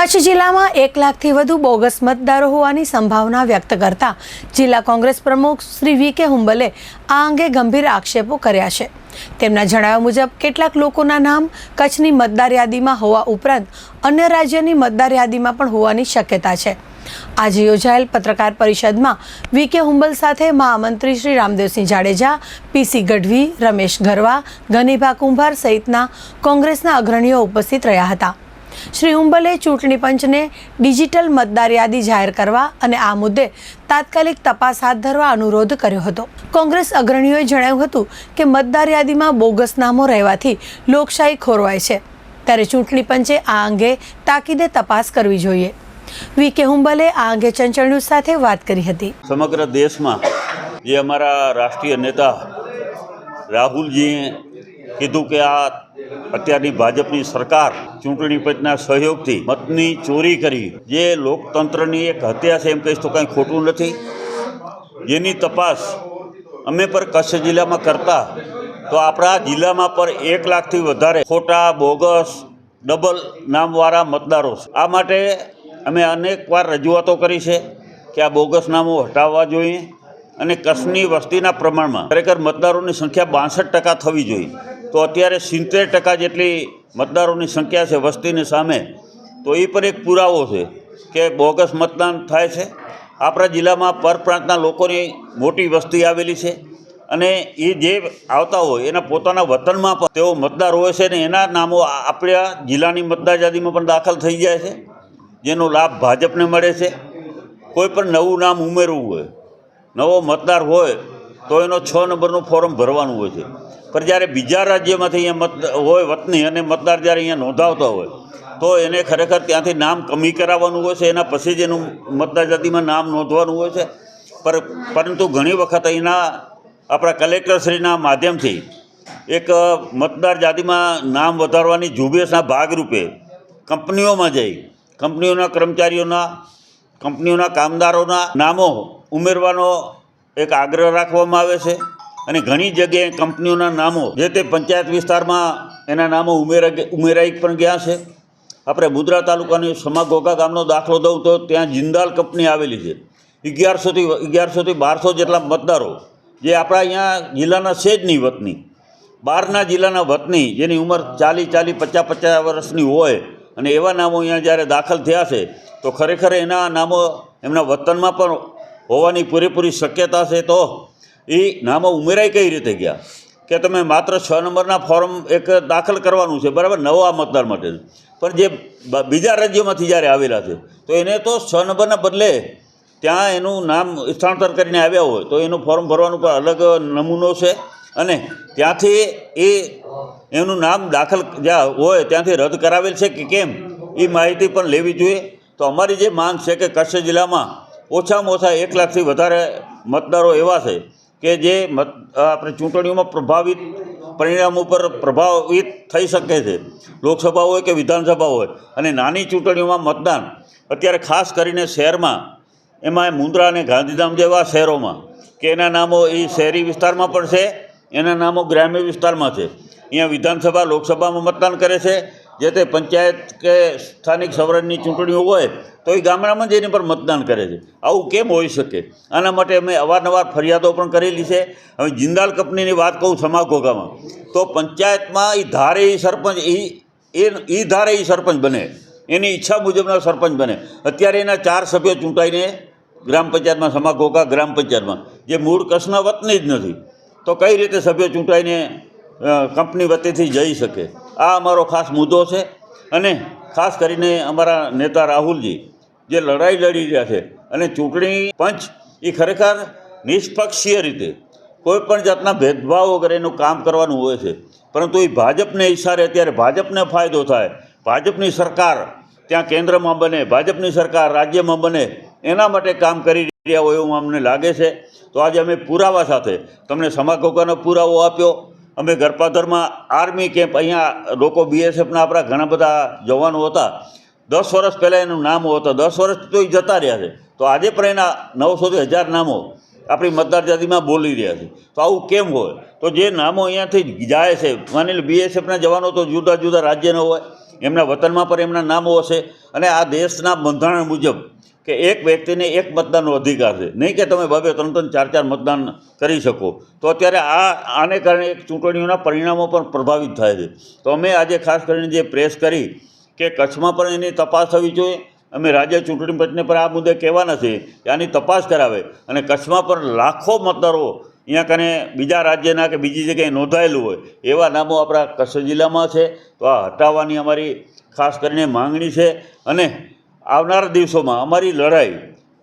કચ્છ જિલ્લામાં એક લાખથી વધુ બોગસ મતદારો હોવાની સંભાવના વ્યક્ત કરતા જિલ્લા કોંગ્રેસ પ્રમુખ શ્રી વી કે હુંબલે આ અંગે ગંભીર આક્ષેપો કર્યા છે. તેમના જણાવ્યા મુજબ, કેટલાક લોકોના નામ કચ્છની મતદાર યાદીમાં હોવા ઉપરાંત અન્ય રાજ્યની મતદાર યાદીમાં પણ હોવાની શક્યતા છે. આજે યોજાયેલ પત્રકાર પરિષદમાં વી કે હુંબલ સાથે મહામંત્રી શ્રી રામદેવસિંહ જાડેજા પીસી ગઢવી, રમેશ ગરવા, ગનીભા કુંભાર સહિતના કોંગ્રેસના અગ્રણીઓ ઉપસ્થિત રહ્યા હતા. શ્રી ઉંબલે ચૂંટણી પંચને ડિજિટલ મતદાર યાદી જાહેર કરવા અને આ મુદ્દે તાત્કાલિક તપાસ હાથ ધરવા અનુરોધ કર્યો હતો. કોંગ્રેસ અગ્રણીઓએ જણાવ્યું હતું કે મતદાર યાદીમાં બોગસ નામો રહેવાથી લોકશાહી ખોરવાય છે. ત્યારે ચૂંટણી પંચે આ અંગે તાકીદે તપાસ કરવી જોઈએ. વી કે હુંબલે આ અંગે ચંચળ ન્યૂઝ સાથે વાત કરી હતી. સમગ્ર દેશમાં જે અમારા રાષ્ટ્રીય નેતા રાહુલજીએ કીધું કે આ અત્યારની ભાજપની સરકાર ચૂંટણી પંચના સહયોગથી મતની ચોરી કરી. જે લોકતંત્રની એક હત્યા છે એમ કહીશ તો કાંઈ ખોટું નથી. જેની તપાસ અમે પર કચ્છ જિલ્લામાં કરતા, તો આપણા જિલ્લામાં પર એક લાખથી વધારે ખોટા, બોગસ, ડબલ નામવાળા મતદારો છે. આ માટે અમે અનેક વાર રજૂઆતો કરી છે કે આ બોગસ નામો હટાવવા જોઈએ અને કચ્છની વસ્તીના પ્રમાણમાં ખરેખર મતદારોની સંખ્યા બાસઠ ટકા થવી જોઈએ. તો અત્યારે સિત્તેર ટકા જેટલી મતદારોની સંખ્યા છે વસ્તીની સામે, તો એ પણ એક પુરાવો છે કે બોગસ મતદાન થાય છે. આપણા જિલ્લામાં પરપ્રાંતના લોકોની મોટી વસ્તી આવેલી છે અને એ જે આવતા હોય એના પોતાના વતનમાં પણ તેઓ મતદાર હોય છે ને એના નામો આપણા જિલ્લાની મતદાર યાદીમાં પણ દાખલ થઈ જાય છે. જેનો લાભ ભાજપને મળે છે. કોઈ પણ નવું નામ ઉમેરવું હોય, નવો મતદાર હોય, તો એનો છ નંબરનું ફોર્મ ભરવાનું હોય છે. પણ જ્યારે બીજા રાજ્યમાંથી અહીંયા મત હોય, વતની અને મતદાર જ્યારે અહીંયા નોંધાવતા હોય, તો એને ખરેખર ત્યાંથી નામ કમી કરાવવાનું હોય છે, એના પછી જ એનું મતદાર જાતિમાં નામ નોંધવાનું હોય છે. પર, પરંતુ ઘણી વખત અહીંના આપણા કલેક્ટરશ્રીના માધ્યમથી એક મતદાર જાતિમાં નામ વધારવાની ઝુંબેશના ભાગરૂપે કંપનીઓમાં જઈ, કંપનીઓના કર્મચારીઓના, કંપનીઓના કામદારોના નામો ઉમેરવાનો એક આગ્રહ રાખવામાં આવે છે. અને ઘણી જગ્યાએ કંપનીઓના નામો, જે તે પંચાયત વિસ્તારમાં એના નામો ઉમેરા ઉમેરાઈ પણ ગયા છે. આપણે મુદ્રા તાલુકાની સમાગોગા ગામનો દાખલો દઉં તો ત્યાં જિંદાલ કંપની આવેલી છે. અગિયારસોથી અગિયારસોથી બારસો જેટલા મતદારો, જે આપણા અહીંયા જિલ્લાના છે જ નહીં વતની. બહારના જિલ્લાના વતની, જેની ઉંમર ચાલી ચાલી પચાસ પચાસ વર્ષની હોય અને એવા નામો અહીંયા જ્યારે દાખલ થયા છે, તો ખરેખર એના નામો એમના વતનમાં પણ હોવાની પૂરેપૂરી શક્યતા છે તો એ નામો ઉમેરાઈ કઈ રીતે ગયા? કે તમે માત્ર છ નંબરના ફોર્મ એક દાખલ કરવાનું છે, બરાબર? નવા મતદાર માટે. પણ જે બીજા રાજ્યોમાંથી જ્યારે આવેલા છે, તો એને તો છ નંબરના બદલે ત્યાં એનું નામ સ્થળાંતર કરીને આવ્યા હોય, તો એનું ફોર્મ ભરવાનું પણ અલગ નમૂનો છે? અને ત્યાંથી એ એનું નામ દાખલ જ્યાં હોય, ત્યાંથી રદ કરાવેલ છે કે કેમ? એ માહિતી પણ લેવી જોઈએ. તો અમારી જે માંગ છે કે કચ્છ જિલ્લામાં ઓછામાં ઓછા એક લાખથી વધારે મતદારો એવા છે કે જે આપણે ચૂંટણીઓમાં પ્રભાવિત પરિણામ ઉપર પ્રભાવિત થઈ શકે છે. લોકસભા હોય કે વિધાનસભા હોય. અને નાની ચૂંટણીઓમાં મતદાન, અત્યારે ખાસ કરીને શહેરમાં, એમાં મુન્દ્રા અને ગાંધીધામ જેવા શહેરોમાં, કે એના નામો એ શહેરી વિસ્તારમાં પણ છે, એના નામો ગ્રામ્ય વિસ્તારમાં છે. અહીંયા વિધાનસભા, લોકસભામાં મતદાન કરે છે. જે તે પંચાયત કે સ્થાનિક સ્વરાજની ચૂંટણીઓ હોય, તો એ ગામડામાં જઈને પણ મતદાન કરે છે. આવું કેમ હોઈ શકે? આના માટે અમે અવારનવાર ફરિયાદો પણ કરેલી છે. હવે જિંદાલ કંપનીની વાત કહું સમા ઘોઘામાં તો પંચાયતમાં એ ધારે એ સરપંચ એ એ એ ધારે એ સરપંચ બને. એની ઈચ્છા મુજબના સરપંચ બને. અત્યારે એના ચાર સભ્યો ચૂંટાઈને ગ્રામ પંચાયતમાં સમા ઘોઘા ગ્રામ પંચાયતમાં, જે મૂળ કચ્છના વતની જ નથી. તો કઈ રીતે સભ્યો ચૂંટાઈને કંપની વતીથી જઈ શકે? આ અમારો ખાસ મુદ્દો છે અને ખાસ કરીને અમારા નેતા રાહુલજી, જે લડાઈ લડી રહ્યા છે અને ચૂંટણી પંચ એ ખરેખર નિષ્પક્ષીય રીતે કોઈ પણ જાતના ભેદભાવ વગર એનું કામ કરવાનું હોય છે. પરંતુ એ ભાજપને ઈશારે અત્યારે ભાજપને ફાયદો થાય, ભાજપની સરકાર ત્યાં કેન્દ્રમાં બને, ભાજપની સરકાર રાજ્યમાં બને, એના માટે કામ કરી રહ્યા હોય એવું અમને લાગે છે. તો આજે અમે પુરાવા સાથે તમને સમાગોગાનો પુરાવો આપ્યો. અમે ગરપાધરમાં આર્મી કેમ્પ અહીંયા લોકો બીએસએફના આપણા ઘણા બધા જવાનો હતા. દસ વર્ષ પહેલાં એનું નામ હતા, દસ વર્ષ તો એ જતા રહ્યા છે. તો આજે પણ એના નવસોથી હજાર નામો આપણી મતદાર યાદીમાં બોલી રહ્યા છે. તો આવું કેમ હોય? તો જે નામો અહીંયાથી જાય છે, માની લો બીએસએફના જવાનો તો જુદા જુદા રાજ્યના હોય, એમના વતનમાં પણ એમના નામો હશે. અને આ દેશના બંધારણ મુજબ કે એક વ્યક્તિને એક મતદાનનો અધિકાર છે. નહીં કે તમે બબે ત્રણ ત્રણ ચાર ચાર મતદાન કરી શકો. તો અત્યારે આ, આને કારણે એક ચૂંટણીઓના પરિણામો પણ પ્રભાવિત થાય છે. તો અમે આજે ખાસ કરીને જે પ્રેસ કરી કે કચ્છમાં પણ એની તપાસ થવી જોઈએ. અમે રાજ્ય ચૂંટણી પંચને પણ આ મુદ્દે કહેવાના છે કે આની તપાસ કરાવે અને કચ્છમાં પણ લાખો મતદારો અહીંયા કને બીજા રાજ્યના કે બીજી જગ્યાએ નોંધાયેલું હોય એવા નામો આપણા કચ્છ જિલ્લામાં છે. તો આ હટાવવાની અમારી ખાસ કરીને માંગણી છે. અને આવનારા દિવસોમાં અમારી લડાઈ,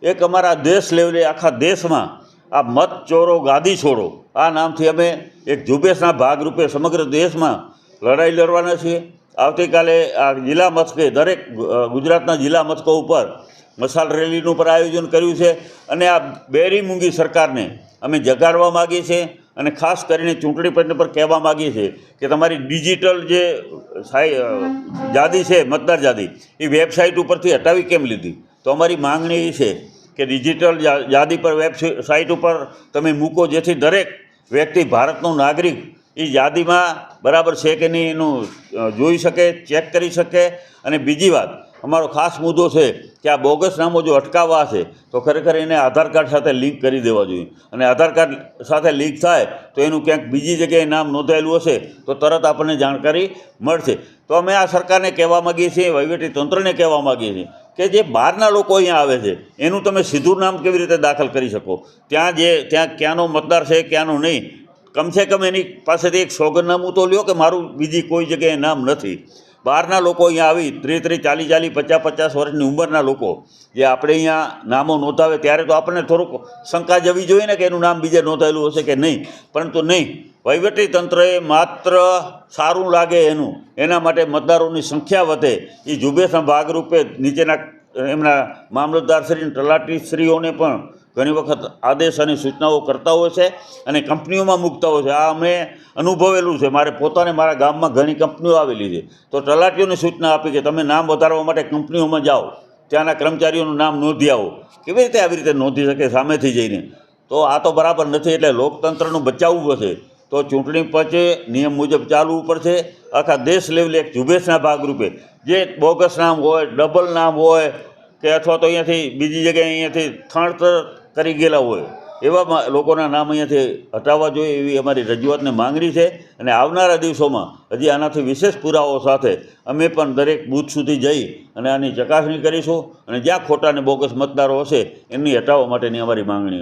એક અમારા દેશ લેવલે, આખા દેશમાં આ મત ચોરો, ગાદી છોડો, આ નામથી અમે એક ઝુંબેશના ભાગરૂપે સમગ્ર દેશમાં લડાઈ લડવાના છીએ. આવતીકાલે આ જિલ્લા મથકે, દરેક ગુજરાતના જિલ્લા મથકો ઉપર મસાલ રેલીનું પણ આયોજન કર્યું છે. અને આ બેરી મૂંગી સરકારને અમે જગાડવા માગીએ છીએ. અને ખાસ કરીને ચૂંટણી પંચ પર કહેવા માગીએ છીએ કે તમારી ડિજિટલ જે યાદી છે, મતદાર યાદી એ વેબસાઇટ ઉપરથી હટાવી કેમ લીધી? તો અમારી માંગણી એ છે કે ડિજિટલ યાદી પર વેબસાઇટ ઉપર તમે મૂકો જેથી દરેક વ્યક્તિ, ભારતનો નાગરિક એ યાદીમાં બરાબર છે કે નહીં એનું જોઈ શકે, ચેક કરી શકે. અને બીજી વાત અમારો ખાસ મુદ્દો છે કે આ બોગસ નામો જો અટકાવવા છે, તો ખરેખર એને આધાર કાર્ડ સાથે લિંક કરી દેવા જોઈએ. અને આધાર કાર્ડ સાથે લિંક થાય, તો એનું ક્યાંક બીજી જગ્યાએ નામ નોંધાયેલું હશે, તો તરત આપણને જાણકારી મળશે. તો અમે આ સરકારને કહેવા માગીએ છીએ, વહીવટી તંત્રને કહેવા માગીએ છીએ કે જે બહારના લોકો અહીંયા આવે છે, એનું તમે સીધું નામ કેવી રીતે દાખલ કરી શકો? ત્યાં જે, ત્યાં ક્યાંનો મતદાર છે, ક્યાંનો નહીં? કમસે કમ એની પાસેથી એક સોગંદનામું તો લ્યો કે મારું બીજી કોઈ જગ્યાએ નામ નથી. બહારના લોકો અહીંયા આવી ત્રીસ ત્રીસ ચાલીસ ચાલીસ, પચાસ પચાસ વર્ષની ઉંમરના લોકો, જે આપણે અહીંયા નામો નોંધાવે ત્યારે તો આપણને થોડુંક શંકા જવી જોઈએ ને કે એનું નામ બીજે નોંધાયેલું હશે કે નહીં. પરંતુ નહીં વહીવટી તંત્રએ માત્ર સારું લાગે એનું, એના માટે મતદારોની સંખ્યા વધે. એ ઝુંબેશના ભાગરૂપે નીચેના એમના મામલતદારશ્રી તલાટીશ્રીઓને પણ ઘણી વખત આદેશ અને સૂચનાઓ કરતા હોય છે અને કંપનીઓમાં મૂકતા હોય છે. આ અમે અનુભવેલું છે. મારે પોતાને મારા ગામમાં ઘણી કંપનીઓ આવેલી છે. તો તલાટીઓને સૂચના આપી કે તમે નામ વધારવા માટે કંપનીઓમાં જાઓ. ત્યાંના કર્મચારીઓનું નામ નોંધી આવો. કેવી રીતે આવી રીતે નોંધી શકે સામેથી જઈને? તો આ તો બરાબર નથી એટલે લોકતંત્રનું બચાવવું પડશે. તો ચૂંટણી પંચે નિયમ મુજબ ચાલવું પડશે. આખા દેશ લેવલે એક ઝુંબેશના ભાગરૂપે. જે બોગસ નામ હોય, ડબલ નામ હોય, કે અથવા તો અહીંયાથી બીજી જગ્યાએ અહીંયાથી થણતર કરી ગયેલા હોય, એવા લોકોના નામ અહીંયાથી હટાવવા જોઈએ એવી અમારી રજૂઆતને માંગણી છે. અને આવનારા દિવસોમાં હજી આનાથી વિશેષ પુરાવો સાથે અમે પણ દરેક બૂથ સુધી જઈ અને આની ચકાસણી કરીશું. અને જ્યાં ખોટા અને બોગસ મતદારો હશે, એમની હટાવવા માટેની અમારી માંગણી